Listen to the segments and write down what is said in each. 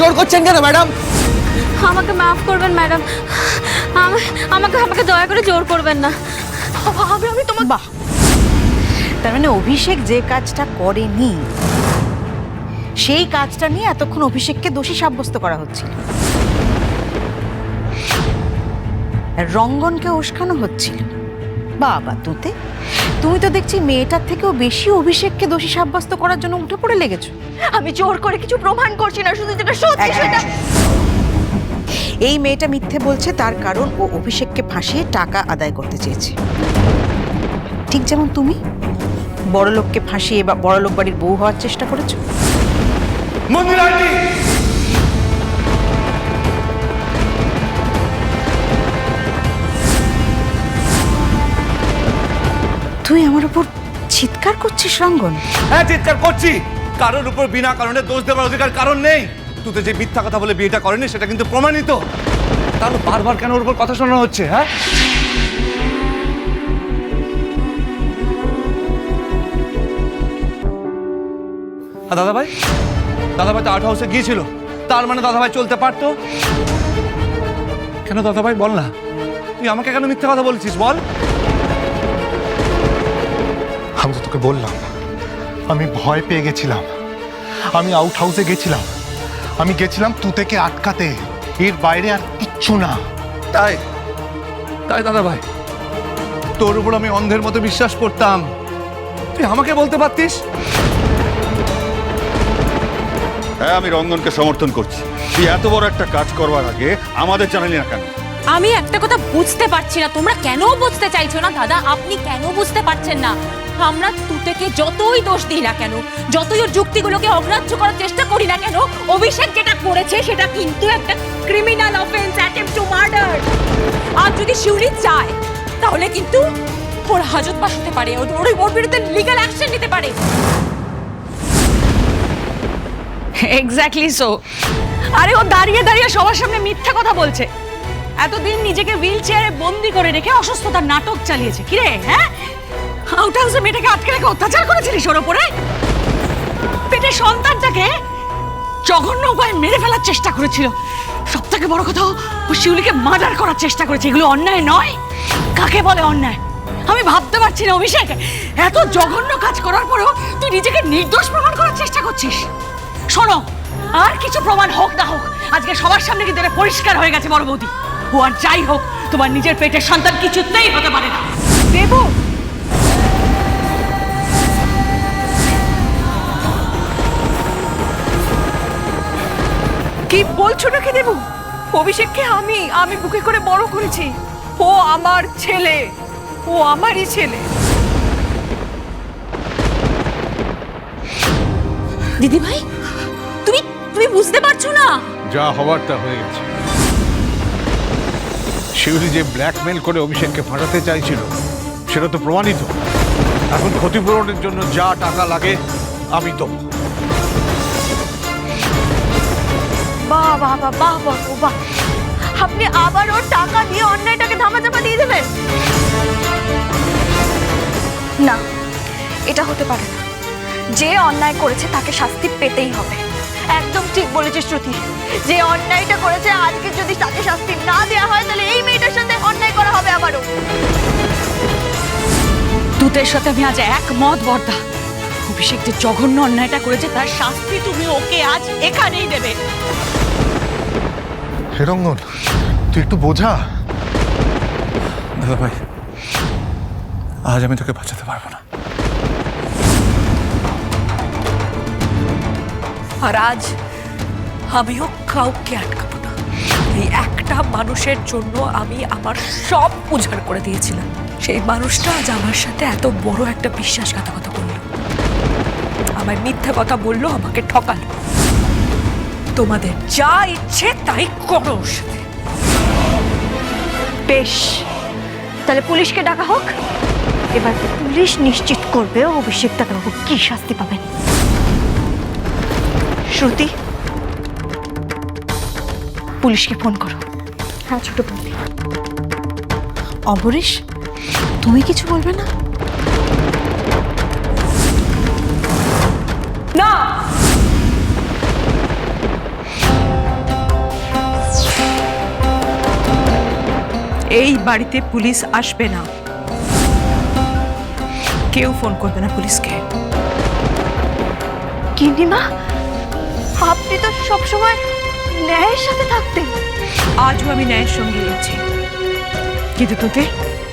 জোর করছেন কেন ম্যাডাম? আমাকে মাফ করবেন ম্যাডাম। আমাকে আমাকে দয়া করে জোর করবেন না। আমি আমি তোমার বাহ। তার মানে অভিষেক যে কাজটা করেনি সেই কাজটা নিয়ে এতক্ষণ অভিষেককে দোষী সাব্যস্ত করা হচ্ছিল। রঙ্গনকে উস্কানো হচ্ছিল। বাবা তুতে তুমি তো দেখছি মেয়েটার থেকেও বেশি অভিষেককে দোষী সাব্যস্ত করার জন্য উঠে পড়ে লেগেছো। আমি জোর করে কিছু প্রমাণ করছি না শুধু যেটা সত্যি সেটা। এই মেয়েটা মিথ্যে বলছে তার কারণ ও অভিষেককে ফাঁসিয়ে টাকা আদায় করতে চেয়েছে। ঠিক যেমন তুমি বড়লোককে ফাঁসিয়ে বা বড়লোক বাড়ির বউ হওয়ার চেষ্টা করেছ। মন্দির তুই আমার উপর চিৎকার করছিস, রঙ্গন? হ্যাঁ চিৎকার করছি। কারোর উপর বিনা কারণে দোষ দেওয়ার অধিকার কারণ নেই। তুই তো যে মিথ্যা কথা বলে বিয়েটা করেনি, সেটা কিন্তু প্রমাণিত। তাহলে বারবার কেন ওর উপর কথা শোনানো হচ্ছে হ্যাঁ? দাদাভাই? দাদাভাই তো আর্ট হাউসে গিয়েছিল। তার মানে দাদাভাই চলতে পারতো? কেন দাদাভাই, বল না। তুই আমাকে কেন মিথ্যা কথা বলছিস, বল? তোকে বললাম আমি ভয় পেয়ে গেছিলাম। আমি আউট হাউসে গেছিলাম। আমি গেছিলাম তুতেকে আটকাতে। এর বাইরে আর কিচ্ছু না। তাই? তাই দাদা ভাই। তোর উপর আমি অন্ধের মতো বিশ্বাস করতাম। তুই আমাকে বলতে পারতিস? হ্যাঁ আমি রঙ্গনকে সমর্থন করছি। তুই এত বড় একটা কাজ করবার আগে আমাদের জানালি না কেন? আমি একটা কথা বুঝতে পারছি না। তোমরা কেন বুঝতে চাইছো না দাদা? আপনি কেন বুঝতে পারছেন না? আমরা তুতেকে যতই দোষ দিই না কেন, যতই ওর যুক্তিগুলোকে অগ্রাহ্য করার চেষ্টা করি না কেন, অভিষেক যেটা করেছে সেটা কিন্তু একটা criminal offence attempt to murder আর যদি শিউলি চায়, তাহলে কিন্তু ওর হাজত হতে পারে, ওর ওর- বিরুদ্ধে লিগ্যাল অ্যাকশন নিতে পারে। এক্স্যাক্টলি সো আরে ও দাঁড়িয়ে দাঁড়িয়ে সবার সামনে মিথ্যা কথা বলছে। এতদিন নিজেকে হুইল চেয়ারে বন্দি করে রেখে অসুস্থতার নাটক চালিয়েছে। কিরে হ্যাঁ? আউট হাউসে মেয়েটাকে আটকে রেখে অত্যাচার করেছিলিস ওর ওপরে? পেটে সন্তানটাকে জঘন্য উপায়ে মেরে ফেলার চেষ্টা করেছিল। সব থেকে বড় কথা, ও- শিউলিকে মার্ডার করার চেষ্টা করেছে। এগুলো অন্যায় নয়। কাকে বলে অন্যায়? আমি ভাবতে পারছি না, অভিষেক। এত জঘন্য কাজ করার পরেও তুই নিজেকে নির্দোষ প্রমাণ করার চেষ্টা করছিস। শোনো, আর কিছু প্রমাণ হোক না হোক, আজকে সবার সামনে কিন্তু এটা পরিষ্কার হয়ে গেছে বড় বৌদি। ও আর যাই হোক, তোমার নিজের পেটের সন্তান কিছুতেই হতে পারে না। দেবু বলছো নাকি দেবু? অভিষেককে আমি আমি বুকে করে বড় করেছি। ও আমার ছেলে। ও আমারই ছেলে। দিদি ভাই তুমি তুমি বুঝতে পারছ না? যা হওয়ার তা হয়ে গেছে। শিউলি যে ব্ল্যাকমেল করে অভিষেককে ফাটাতে চাইছিল সেটা তো প্রমাণিত। এখন ক্ষতিপূরণের জন্য যা টাকা লাগে আমি দেবো। বাহ বাহ বাহ বাহ বাহ বাহ আপনি আবার ওর টাকা দিয়ে অন্যায়টাকে ধামাচাপা দিয়ে দেবেন? না, এটা হতে পারে না। যে অন্যায় করেছে তাকে শাস্তি পেতেই হবে। একদম ঠিক বলেছিস শ্রুতি। যে অন্যায়টা করেছে আজকে যদি তাকে শাস্তি না দেওয়া হয়, তাহলে এই মেয়েটার সাথে অন্যায় করা হবে আবারও। তুতের সাথে আমি আজ একমত, বর্দা। অভিষেক যে জঘন্য অন্যায়টা করেছে তার শাস্তি তুমি ওকে আজ এখানেই দেবে। হে রঙ্গন তুই একটু বোঝা। দাদা ভাই আজ আমি তোকে বাঁচাতে পারব না। আর আজ আমিও কাউকে আটকাবো না। এই একটা মানুষের জন্য আমি আমার সব উজাড় করে দিয়েছিলাম। সেই মানুষটা আজ আমার সাথে এত বড় একটা বিশ্বাসঘাতকতা করল। আমার মিথ্যা কথা বলল আমাকে ঠকালো। তোমাদের যা ইচ্ছে তাই করো ওর সাথে। বেশ। তাহলে পুলিশকে ডাকা হোক। এবার পুলিশ নিশ্চিত করবে অভিষেক দাদাবাবু কি শাস্তি পাবেন শ্রুতি পুলিশকে ফোন করো। হ্যাঁ ছোট বৌদি অবরেশ তুমি কিছু বলবে না? না! এই বাড়িতে পুলিশ আসবে না। কেউ ফোন করবে না পুলিশকে। গিন্নিমা আপনি তো সবসময় ন্যায়ের সাথে থাকতেন। আজও আমি ন্যায়ের সঙ্গে আছি কিন্তু তোতে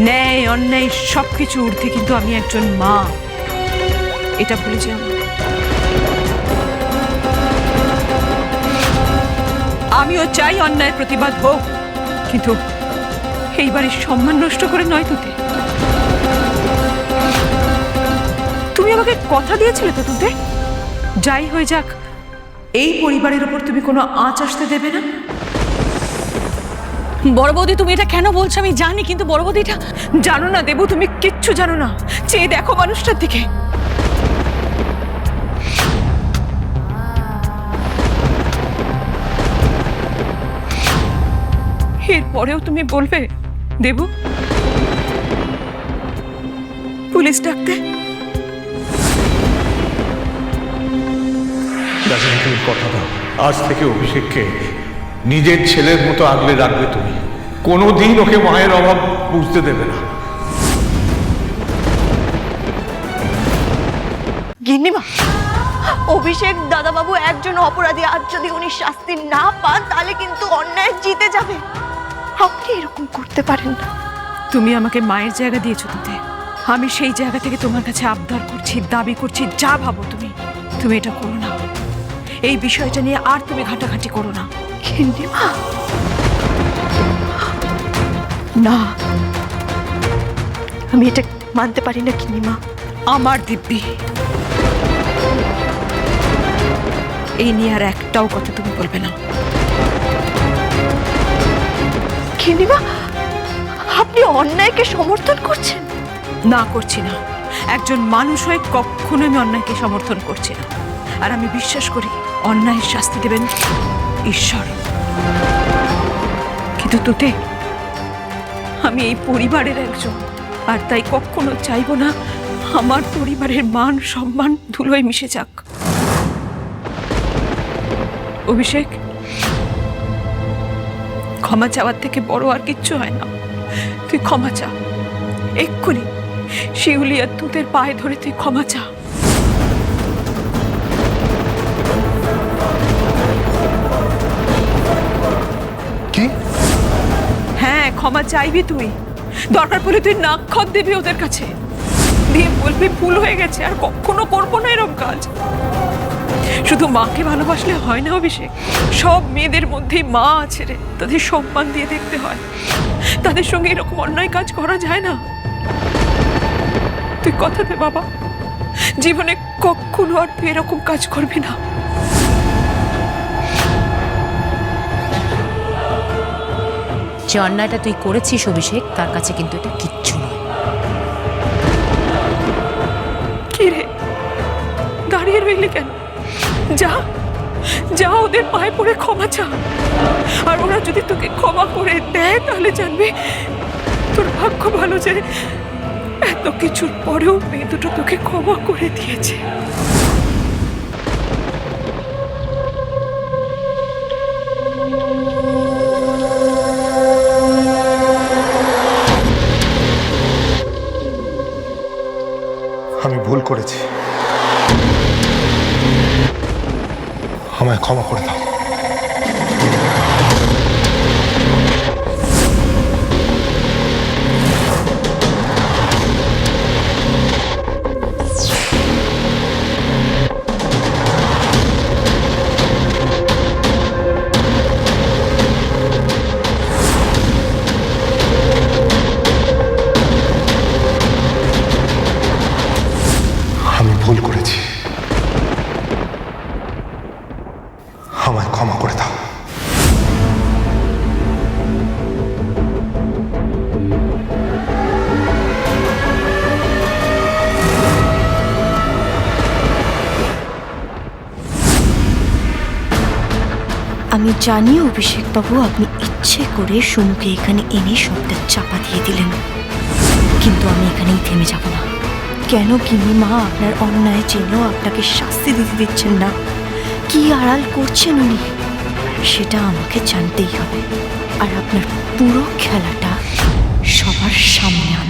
ন্যায় অন্যায় সব কিছু ঊর্ধ্বে কিন্তু আমি একজন মা। এটা ভুলে যাও আমিও চাই অন্যায় প্রতিবাদ হোক কিন্তু এই বাড়ির সম্মান নষ্ট করে নয় তোতে। তুমি আমাকে কথা দিয়েছিলে তো তোতে? যাই হয়ে যাক এই পরিবারের ওপর তুমি কোনো আঁচ আসতে দেবে না? বড় বৌদি তুমি এটা কেন বলছো? আমি জানি কিন্তু বড় বৌদি এটা জানো না দেবু তুমি কিচ্ছু জানো না। চেয়ে দেখো মানুষটার দিকে। এরপরেও তুমি বলবে দেবু? পুলিশ ডাকতে? রাজনী তুমি কথা দাও। আজ থেকে অভিষেককে নিজের ছেলের মতো আগলে রাখবে তুমি। কোনো দিন ওকে মায়ের অভাব বুঝতে দেবে না। গিন্নিমা অভিষেক দাদাবাবু একজন অপরাধী। আজ যদি উনি শাস্তি না পান তাহলে কিন্তু অন্যায় জিতে যাবে। আপনি এরকম করতে পারেন না। তুমি আমাকে মায়ের জায়গা দিয়েছ তাতে আমি সেই জায়গা থেকে তোমার কাছে আবদার করছি দাবি করছি যা ভাবো তুমি। তুমি এটা করো না। এই বিষয়টা নিয়ে আর তুমি ঘাটাঘাটি করো না। না। আমি এটা মানতে পারি না গিন্নিমা আমার দিব্যি। এই নিয়ে আর একটাও কথা তুমি বলবে না। গিন্নিমা আপনি অন্যায়কে সমর্থন করছেন? না করছি না। একজন মানুষ হয়ে কখনো আমি অন্যায়কে সমর্থন করছি না। আর আমি বিশ্বাস করি, অন্যায়ের শাস্তি দেবেন ঈশ্বর। কিন্তু তোতে, আমি এই পরিবারের একজন। আর তাই কখনো চাইব না, আমার পরিবারের মান সম্মান ধুলোয় মিশে যাক। অভিষেক ক্ষমা চাওয়ার থেকে বড় আর কিচ্ছু হয় না। তুই ক্ষমা চা। এক্ষুনি শিউলি আর তুতের পায়ে ধরে তুই ক্ষমা চা। কি? হ্যাঁ ক্ষমা চাইবি তুই। দরকার পড়লে তুই নাক খত দিবি ওদের কাছে। দিয়ে বলবি ভুল হয়ে গেছে আর কখনো করব না এরকম কাজ। শুধু মাকে ভালোবাসলে হয় না অভিষেক? সব মেয়েদের মধ্যে মা আছে রে। তাদের সম্মান দিয়ে দেখতে হয়। তাদের সঙ্গে এরকম অন্যায় কাজ করা যায় না। তুই কথা দে বাবা। জীবনে কখনো আর তুই এরকম কাজ করবি না। যে অন্যায়টা তুই করেছিস অভিষেক তার কাছে কিন্তু এটা কিচ্ছু নয়। কি রে? দাঁড়িয়ে রইলি কেন? যা যা ওদের পায়ে পড়ে ক্ষমা চা। আর ওরা যদি তোকে ক্ষমা করে দেয়, তাহলে জানবি তোর ভাগ্য ভালো যে এত কিছুর পরেও মেয়ে দুটো তোকে ক্ষমা করে দিয়েছে। আমি ভুল করেছি। আমায় ক্ষমা করে দাও আমি আমি জানি অভিষেক বাবু, আপনি ইচ্ছে করে সোনুকে এখানে এনে সবটা চাপা দিয়ে দিলেন। কিন্তু আমি এখানেই থেমে যাব না। কেন মা, আপনার অন্যায় জেনেও আপনাকে শাস্তি দিতে দিচ্ছেন না। কি আড়াল করছেন উনি? সেটা আমাকে জানতেই হবে। আর আপনার পুরো খেলাটা সবার সামনে আনতে